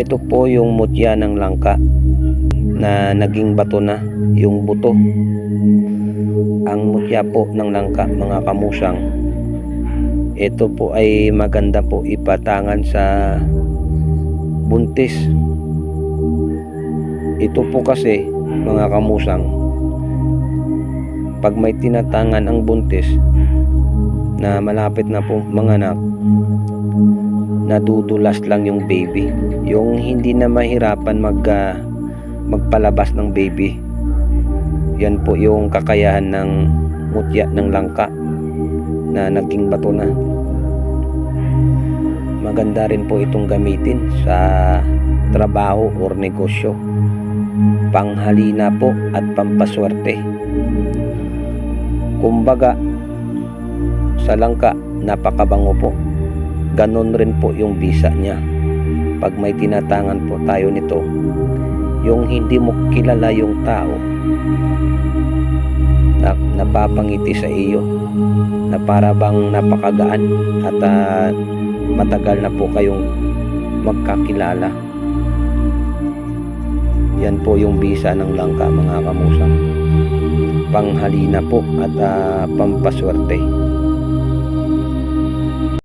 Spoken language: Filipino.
Ito po yung mutya ng langka na naging bato na yung buto. Ang mutya po ng langka mga kamusang. Ito po ay maganda po ipatangan sa buntis. Ito po kasi mga kamusang pag may tinatangan ang buntis na malapit na po manganak nadudulas lang yung baby. Yung hindi na mahirapan mag ah, magpalabas ng baby. Yan po yung kakayahan ng mutya ng langka na naging bato na. Maganda rin po itong gamitin sa trabaho or negosyo. Panghalina po at pampaswerte. Kumbaga sa langka napakabango po ganon rin po yung bisa niya. Pag may tinatangan po tayo nito yung hindi mo kilala yung tao na napapangiti sa iyo na para bang napakagaan at ah, matagal na po kayong magkakilala. Yan po yung bisa ng langka mga kamusang panghalina po at ah, pampaswerte